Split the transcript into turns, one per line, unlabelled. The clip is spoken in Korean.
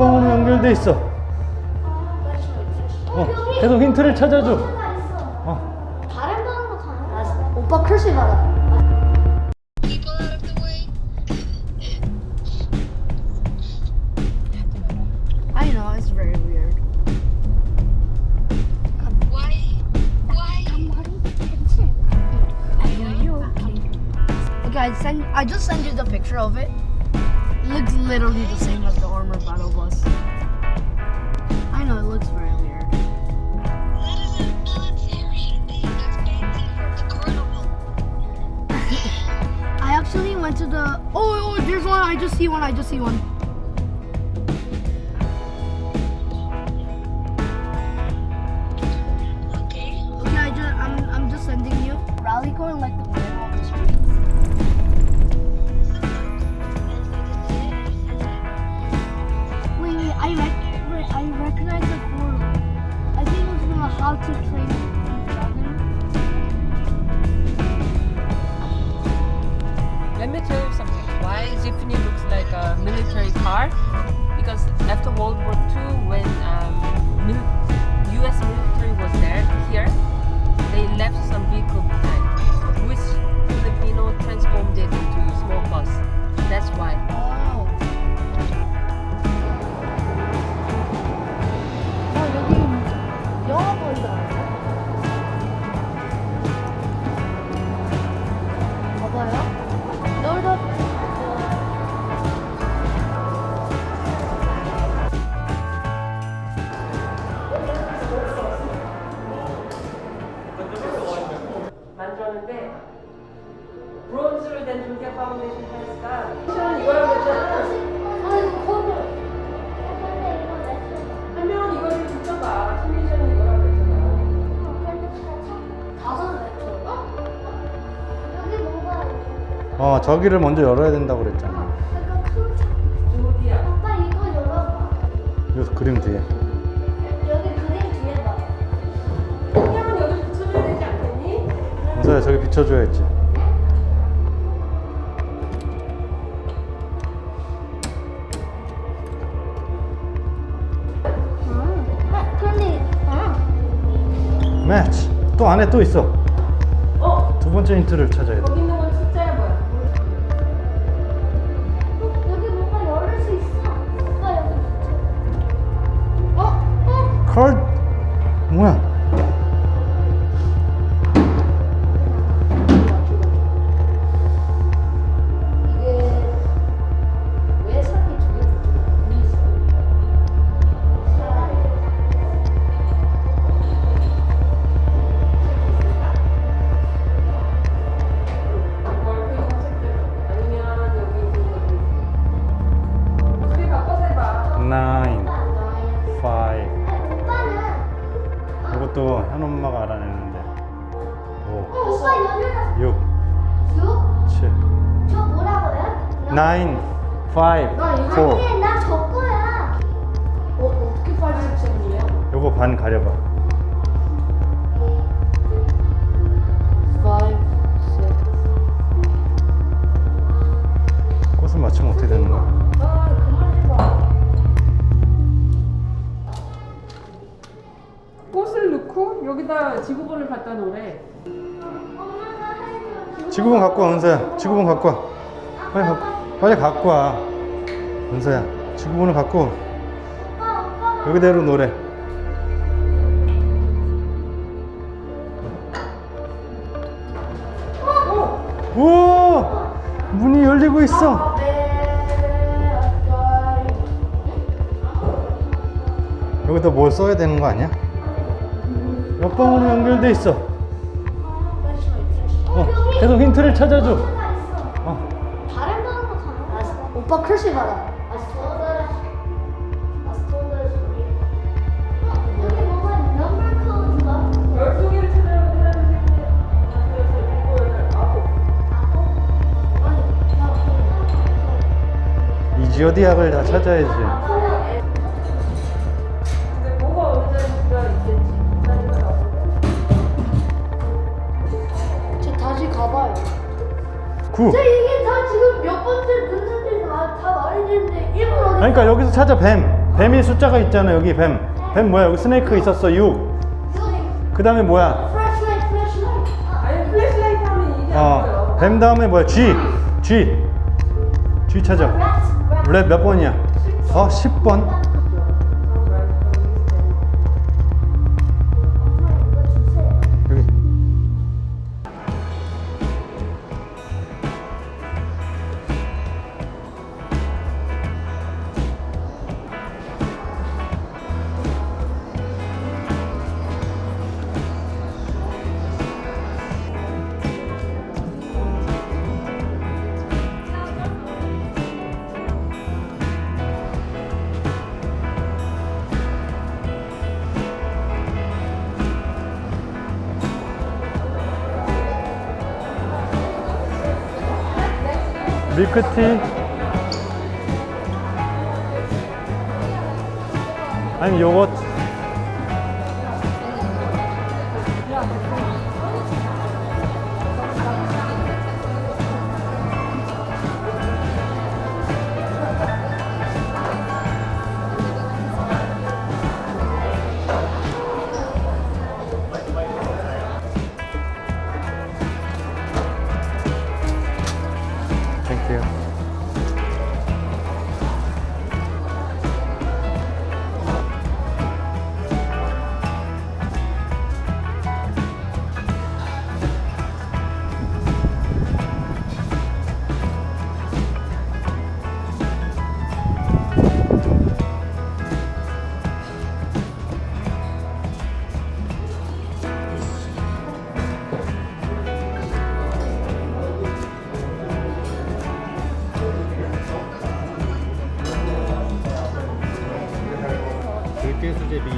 옆방으로 연결돼 있어. 어, 계속 힌트를 찾아줘. 어,
다른 방으로 가는 알았어. 오빠 크시 받아.
people out of the way.
I know it's very weird.
Why? Why?
Are you okay? Okay, I send. I just sent you the picture of it. It looks literally the same as the armored battle bus. I know it looks very weird.
That is a military thing that's painted for the carnival.
I actually went to the. Oh, oh, oh, there's one. I just see one. I just see one.
Okay.
Okay, I just. I'm. I'm just sending you. Rally core in like the middle of the it was from a How to Train.
Let me tell you something. Why Ziffany looks like a military car? Because after World War
어,
저기를 먼저 열어야 된다고 그랬잖아.
아빠 이거 열어봐.
요 그림 뒤에.
여기 그림 뒤에 봐.
그냥은 여기 붙여줘야 되지 않겠니?
은서야, 저기 비춰줘야지.
아, 그런데 아,
매치. 또 안에 또 있어.
어?
두 번째 힌트를 찾아야 돼.
어?
컬 9, 5,
나 이거
4.
아니 나저 거야. 어 어떻게 빨리 sek션이에요?
요거 반 가려봐.
Five, six.
꽃을 맞추면 어떻게 되는 거야?
아 그만해봐.
꽃을 넣고 여기다 지구본을 갖다 놓으래
해줘.
지구본 갖고 와, 은서야. 지구본 갖고 와. 빨리 갖고, 빨리 갖고 와. 은서야, 지구본을 갖고. 여기대로 놓으래. 우와! 문이 열리고 있어. 여기다 뭘 써야 되는 거 아니야? 옆방으로 연결돼 있어. 어, 계속 힌트를 찾아줘. 어,
오빠 크시 받아. 여기 뭐가 넘버 코드가?
열두 개를 찾아야 돼 하나 둘셋 일곱 여덟 아홉
이 지오디악을 다 찾아야지.
저 다시 가봐요.
9,
저 이게 다 지금 몇 번째 문제 다 말해주는데
그러니까 여기서 찾아 뱀. 뱀이 숫자가 있잖아 여기 뱀. 뱀 뭐야? 여기 스네이크 있었어 6. 그 다음에 뭐야?
flashlight, flashlight.
아니 플래시라이트 하면 이게 안
어,
보여.
뱀 다음에 뭐야? G. G. G 찾아. 랩 몇 번이야? 어, 10번. 밀크티. 아니 요거트. AS제비